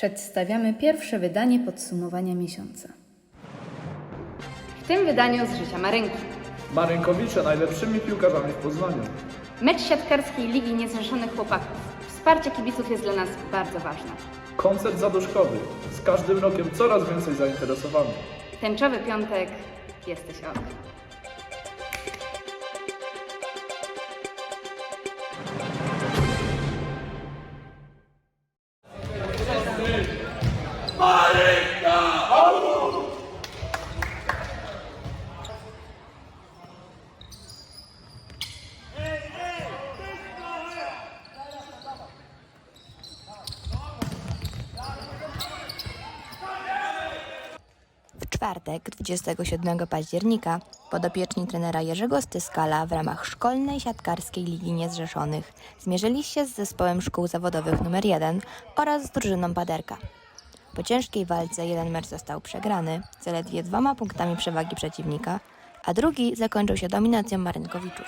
Przedstawiamy pierwsze wydanie podsumowania miesiąca. W tym wydaniu z życia Marynki. Marynkowicze najlepszymi piłkarzami w Poznaniu. Mecz siatkarskiej Ligi Niezrzeszonych Chłopaków. Wsparcie kibiców jest dla nas bardzo ważne. Koncert zaduszkowy. Z każdym rokiem coraz więcej zainteresowanych. Tęczowy piątek, jesteś ok. Czwartek, 27 października, podopieczni trenera Jerzego Styskala w ramach szkolnej siatkarskiej Ligi Niezrzeszonych zmierzyli się z zespołem szkół zawodowych nr 1 oraz z drużyną Paderka. Po ciężkiej walce jeden mecz został przegrany, zaledwie dwoma punktami przewagi przeciwnika, a drugi zakończył się dominacją Marynkowiczów.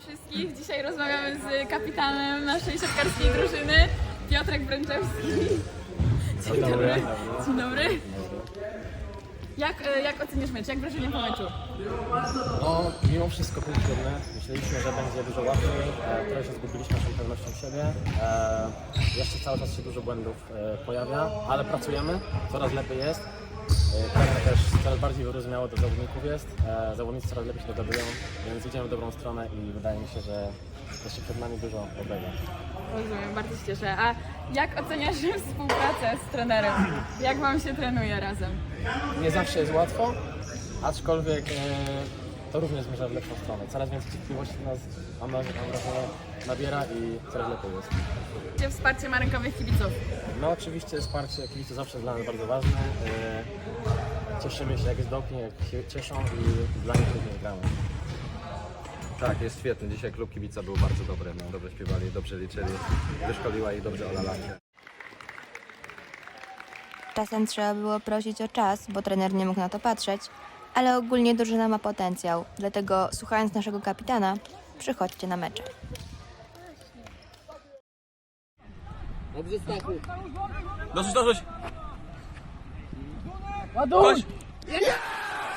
Witam wszystkich. Dzisiaj rozmawiamy z kapitanem naszej siatkarskiej drużyny, Piotrek Bręczewski. Dzień dobry. Dzień dobry. Jak, e, jak oceniasz mecz? Jak wrażenie po meczu? No, mimo wszystko pozytywne. Myśleliśmy, że będzie dużo łatwiej. E, trochę się zgubiliśmy naszą pewnością siebie. E, jeszcze cały czas się dużo błędów e, pojawia, ale pracujemy. Coraz lepiej jest. E, trener też coraz bardziej wyrozumiały do zawodników jest. E, zawodnicy coraz lepiej się dogadują, więc idziemy w dobrą stronę i wydaje mi się, że jeszcze przed nami dużo dobrego. Rozumiem, bardzo się cieszę. A jak oceniasz współpracę z trenerem? Jak wam się trenuje razem? Nie zawsze jest łatwo, aczkolwiek e, to również zmierza w lepszą stronę. Coraz więcej cierpliwości nas, mam, wrażenie, nabiera i coraz lepiej jest. Gdzie wsparcie marynkowych kibiców? No oczywiście wsparcie kibiców zawsze jest dla nas bardzo ważne. E, Cieszymy się jak jest doping, jak się cieszą i dla nich również gramy. Tak, jest świetny. Dzisiaj klub kibica był bardzo dobry. No, dobrze śpiewali, dobrze liczyli, wyszkoliła ich dobrze Ola Lacie. Czasem trzeba było prosić o czas, bo trener nie mógł na to patrzeć, ale ogólnie drużyna ma potencjał, dlatego słuchając naszego kapitana, przychodźcie na mecze.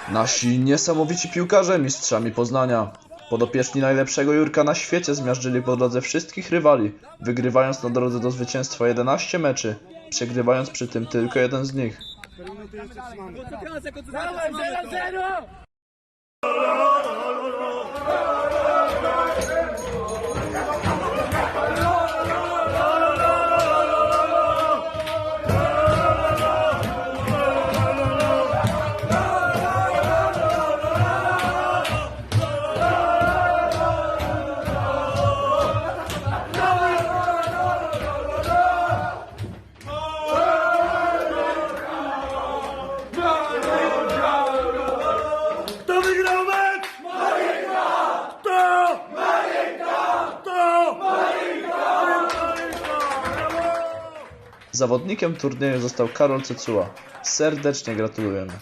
Nasi niesamowici piłkarze mistrzami Poznania. Podopieczni najlepszego Jurka na świecie zmiażdżyli po drodze wszystkich rywali, wygrywając na drodze do zwycięstwa 11 meczy, przegrywając przy tym tylko jeden z nich. Перемінути з нами. Концентрація, концентрація. Zawodnikiem turnieju został Karol Cecuła. Serdecznie gratulujemy.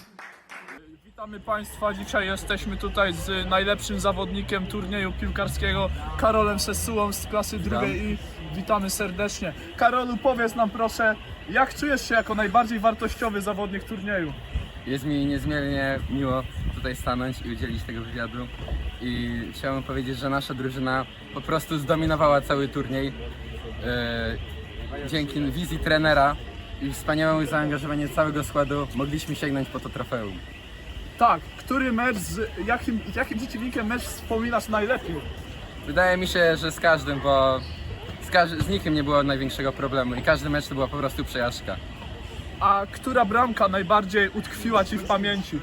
Witamy Państwa. Dzisiaj jesteśmy tutaj z najlepszym zawodnikiem turnieju piłkarskiego Karolem Sesułą z klasy drugiej i witamy serdecznie. Karolu, powiedz nam proszę, jak czujesz się jako najbardziej wartościowy zawodnik turnieju? Jest mi niezmiernie miło tutaj stanąć i udzielić tego wywiadu. I chciałbym powiedzieć, że nasza drużyna po prostu zdominowała cały turniej. E, Dzięki wizji trenera i wspaniałemu zaangażowaniu całego składu mogliśmy sięgnąć po to trofeum. Tak, który mecz, z jakim, jakim przeciwnikiem mecz wspominasz najlepiej? Wydaje mi się, że z każdym, bo z, każ- z nikim nie było największego problemu i każdy mecz to była po prostu przejażdżka. A która bramka najbardziej utkwiła Ci w pamięci?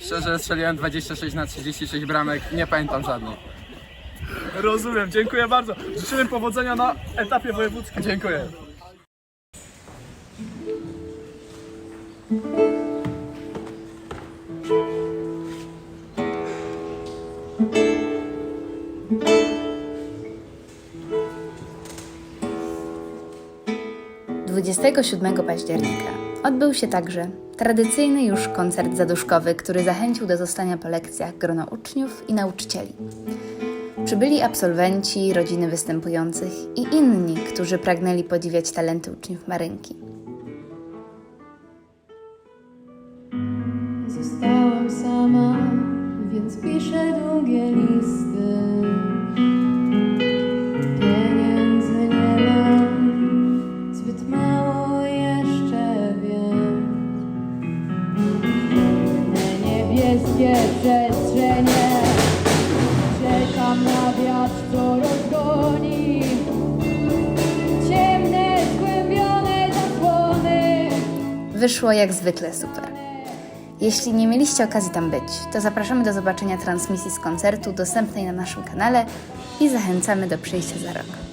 Szczerze strzeliłem 26 na 36 bramek, nie pamiętam żadnej. Rozumiem, dziękuję bardzo. Życzymy powodzenia na etapie wojewódzkim. Dziękuję. Dwudziestego 27 października odbył się także tradycyjny już koncert zaduszkowy, który zachęcił do zostania po lekcjach grono uczniów i nauczycieli. Przybyli absolwenci, rodziny występujących i inni, którzy pragnęli podziwiać talenty uczniów Marynki. Zostałam sama, więc piszę długie listy. Pieniędzy nie mam, zbyt mało jeszcze wiem. Pełne niebieskie przestrzenie, Wyszło jak zwykle super. Jeśli nie mieliście okazji tam być, to zapraszamy do zobaczenia transmisji z koncertu dostępnej na naszym kanale i zachęcamy do przyjścia za rok.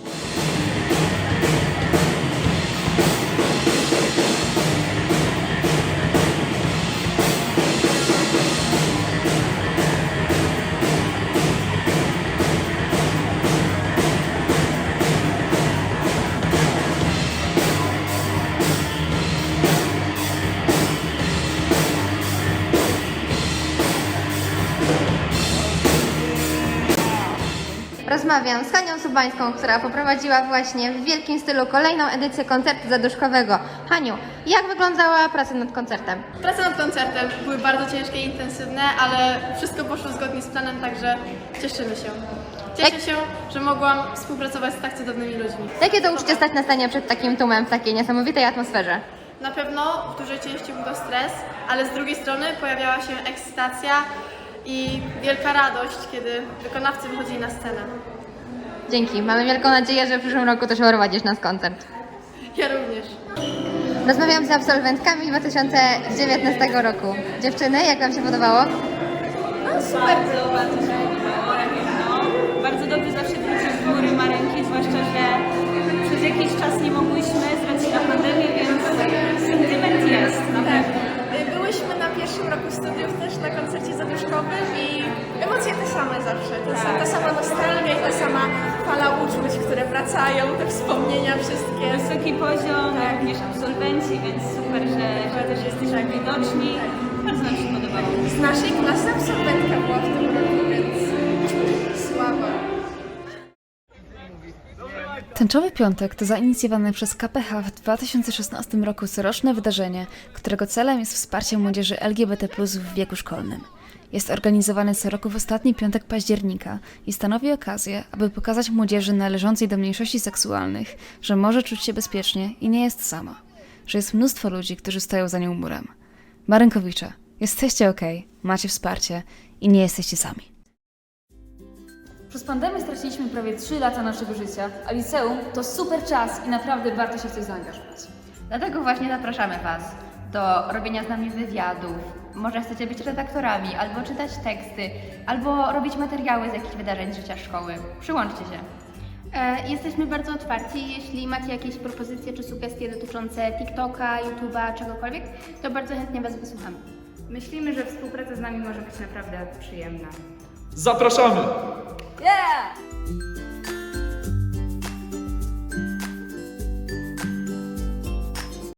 Rozmawiam z Hanią Subańską, która poprowadziła właśnie w wielkim stylu kolejną edycję koncertu zaduszkowego. Haniu, jak wyglądała praca nad koncertem? Prace nad koncertem były bardzo ciężkie i intensywne, ale wszystko poszło zgodnie z planem, także cieszymy się. Cieszę się, że mogłam współpracować z tak cudownymi ludźmi. Jakie to uczucie stać na scenie przed takim tłumem w takiej niesamowitej atmosferze? Na pewno w dużej części był to stres, ale z drugiej strony pojawiała się ekscytacja i wielka radość, kiedy wykonawcy wychodzili na scenę. Dzięki. Mamy wielką nadzieję, że w przyszłym roku też prowadzisz nas koncert. Ja również. Rozmawiam z absolwentkami 2019 roku. Dziewczyny, jak Wam się podobało? Bardzo, bardzo się podobało. Bardzo dobrze zawsze wrócić w góry Marynki, zwłaszcza, że przez jakiś czas nie mogłyśmy z racji na pandemię, więc sentyment jest na pewno. Roku studiów też na koncercie zaduszkowym i emocje te same zawsze. To ta, ta sama nostalgia i ta sama fala uczuć, które wracają, te wspomnienia wszystkie. Wysoki poziom, również absolwenci, więc super, że, że też jesteśmy widoczni. Bardzo nam się podobało. Z naszej klasy absolwentka była w tym Tęczowy Piątek to zainicjowane przez KPH w 2016 roku coroczne wydarzenie, którego celem jest wsparcie młodzieży LGBT w wieku szkolnym. Jest organizowany co roku w ostatni piątek października i stanowi okazję, aby pokazać młodzieży należącej do mniejszości seksualnych, że może czuć się bezpiecznie i nie jest sama, że jest mnóstwo ludzi, którzy stoją za nią murem. Marynkowicze, jesteście ok, macie wsparcie i nie jesteście sami. Przez pandemię straciliśmy prawie 3 lata naszego życia, a liceum to super czas i naprawdę warto się w coś zaangażować. Dlatego właśnie zapraszamy Was do robienia z nami wywiadów. Może chcecie być redaktorami, albo czytać teksty, albo robić materiały z jakichś wydarzeń z życia szkoły. Przyłączcie się. E, Jesteśmy bardzo otwarci. Jeśli macie jakieś propozycje czy sugestie dotyczące TikToka, YouTube'a, czegokolwiek, to bardzo chętnie Was wysłuchamy. Myślimy, że współpraca z nami może być naprawdę przyjemna. Zapraszamy! Yeah.